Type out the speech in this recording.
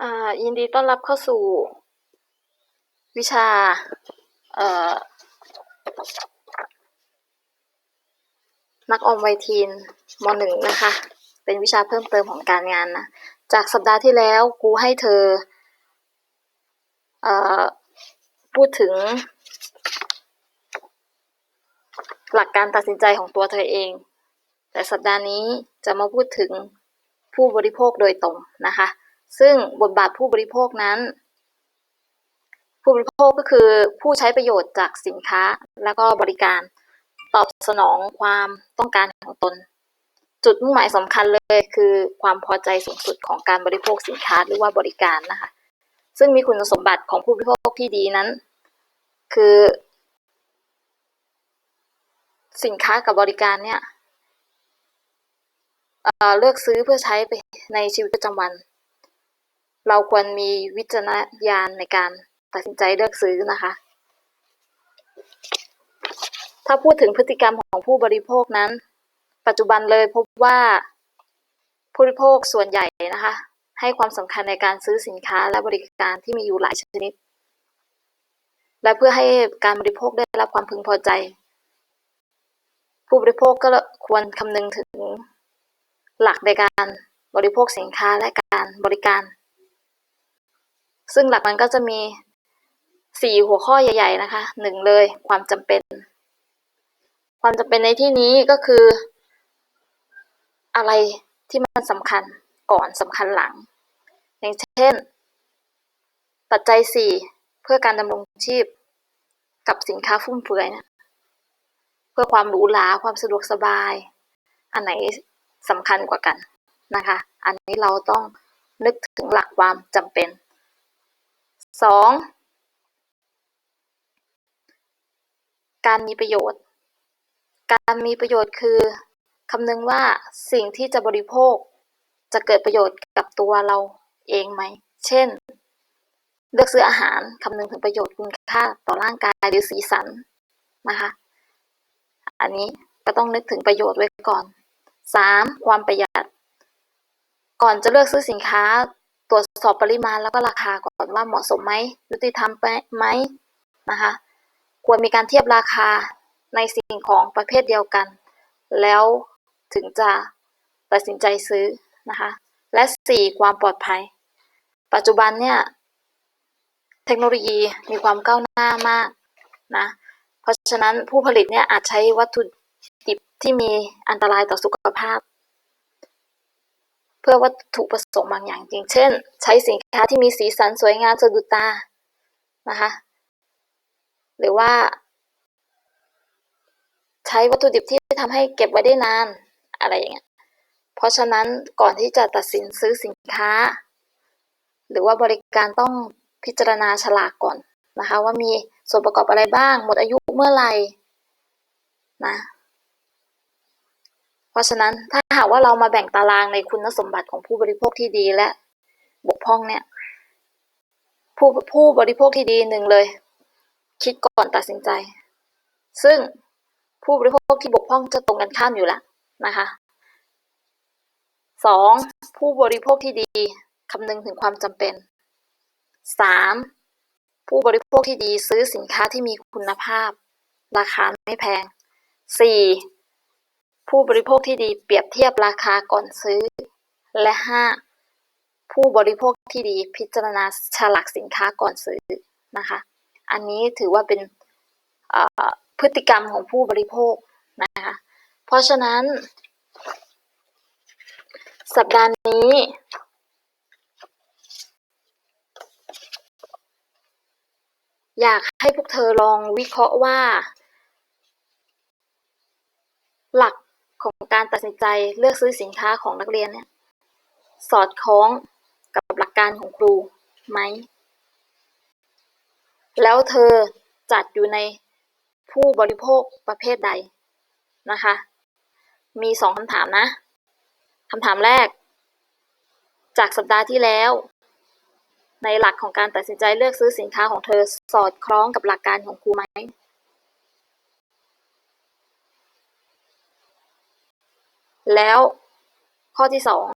อ่ายินดีต้อนรับเข้าสู่ วิชา เอ่อ นักออมไวทีนมหนึ่งนะคะ เป็นวิชาเพิ่มเติมของการงานนะ จากสัปดาห์ที่แล้วครูให้เธอ เอ่อ พูดถึง หลักการตัดสินใจของตัวเธอเอง แต่สัปดาห์นี้จะมาพูดถึงผู้บริโภคโดยตรงนะคะ ซึ่งบทบาทผู้บริโภคนั้น ผู้บริโภคก็คือผู้ใช้ประโยชน์จากสินค้าแล้วก็บริการตอบสนองความต้องการของตน จุดมุ่งหมายสำคัญเลยคือความพอใจสูงสุดของการบริโภคสินค้าหรือว่าบริการนะคะ ซึ่งมีคุณสมบัติของผู้บริโภคที่ดีนั้น คือ สินค้ากับบริการเนี่ยเเลือกซื้อเพื่อใช้ไปในชีวิตประจำวัน เราควรมีวิจารณญาณในการตัดสินใจเลือกซื้อนะคะ ถ้าพูดถึงพฤติกรรมของผู้บริโภคนั้น ปัจจุบันเลยพบว่าผู้บริโภคส่วนใหญ่นะคะ ให้ความสำคัญในการซื้อสินค้าและบริการที่มีอยู่หลายชนิด และเพื่อให้การบริโภคได้รับความพึงพอใจ ผู้บริโภคก็ควรคำนึงถึงหลักในการบริโภคสินค้าและการบริการ ซึ่งหลักมันก็จะมีสี่หัวข้อใหญ่ ๆ นะคะหนึ่งเลยความจำเป็น ความจำเป็นในที่นี้ก็คือ อะไรที่มันสำคัญก่อนสำคัญหลัง อย่างเช่น ปัจจัยสี่เพื่อการดำรงชีพ กับสินค้าฟุ่มเฟือยเนี่ยเพื่อความหรูหราความสะดวกสบาย อันไหนสำคัญกว่ากันนะคะ อันนี้เราต้องนึกถึงหลักความจำเป็น สองการมีประโยชน์ การมีประโยชน์คือคำนึงว่าสิ่งที่จะบริโภค จะเกิดประโยชน์กับตัวเราเองไหม เช่น เลือกซื้ออาหารคำนึงถึงประโยชน์คุณค่าต่อร่างกายหรือสีสันนะคะ อันนี้ก็ต้องนึกถึงประโยชน์ไว้ก่อนสามความประหยัด ก่อนจะเลือกซื้อสินค้า สอบปริมาณแล้วก็ราคาก่อนว่าเหมาะสมไหมยุติธรรมไหมนะคะควรมีการเทียบราคาในสิ่งของประเภทเดียวกัน แล้วถึงจะตัดสินใจซื้อนะคะและสี่ความปลอดภัย ปัจจุบันเนี่ยเทคโนโลยีมีความก้าวหน้ามากนะเพราะฉะนั้นผู้ผลิตเนี่ยอาจใช้วัตถุดิบที่มีอันตรายต่อสุขภาพ เพื่อวัตถุประสงค์บางอย่างอย่างเช่น ใช้สินค้าที่มีสีสันสวยงามสะดุดตา นะคะ หรือว่า ใช้วัตถุดิบที่ทำให้เก็บไว้ได้นาน อะไรอย่างเงี้ย เพราะฉะนั้นก่อนที่จะตัดสินซื้อสินค้า หรือว่าบริการต้องพิจารณาฉลากก่อนนะคะ ว่ามีส่วนประกอบอะไรบ้าง หมดอายุเมื่อไหร่นะ เพราะฉะนั้นถ้าหากว่าเรามาแบ่งตารางในคุณสมบัติของผู้บริโภคที่ดีและบกพร่องเนี่ย ผู้ผู้บริโภคที่ดีหนึ่งเลย คิดก่อนตัดสินใจ ซึ่งผู้บริโภคที่บกพร่องจะตรงกันข้ามอยู่แล้วนะคะสองผู้บริโภคที่ดีคำนึงถึงความจำเป็นสามผู้บริโภคที่ดีซื้อสินค้าที่มีคุณภาพ ราคาไม่แพงสี่ ผู้บริโภคที่ดีเปรียบเทียบราคาก่อนซื้อ และ ห้า ผู้บริโภคที่ดีพิจารณาฉลากสินค้าก่อนซื้อนะคะ อันนี้ถือว่าเป็นพฤติกรรมของผู้บริโภคนะคะ เพราะฉะนั้น สัปดาห์นี้อยากให้พวกเธอลองวิเคราะห์ว่า หลัก ของการตัดสินใจเลือกซื้อสินค้าของนักเรียนเนี่ยสอดคล้องกับหลักการของครูไหม แล้วเธอจัดอยู่ในผู้บริโภคประเภทใดนะคะ มีสองคำถามนะคำถามแรก จากสัปดาห์ที่แล้ว ในหลักของการตัดสินใจเลือกซื้อสินค้าของเธอสอดคล้องกับหลักการของครูไหม แล้วข้อที่สอง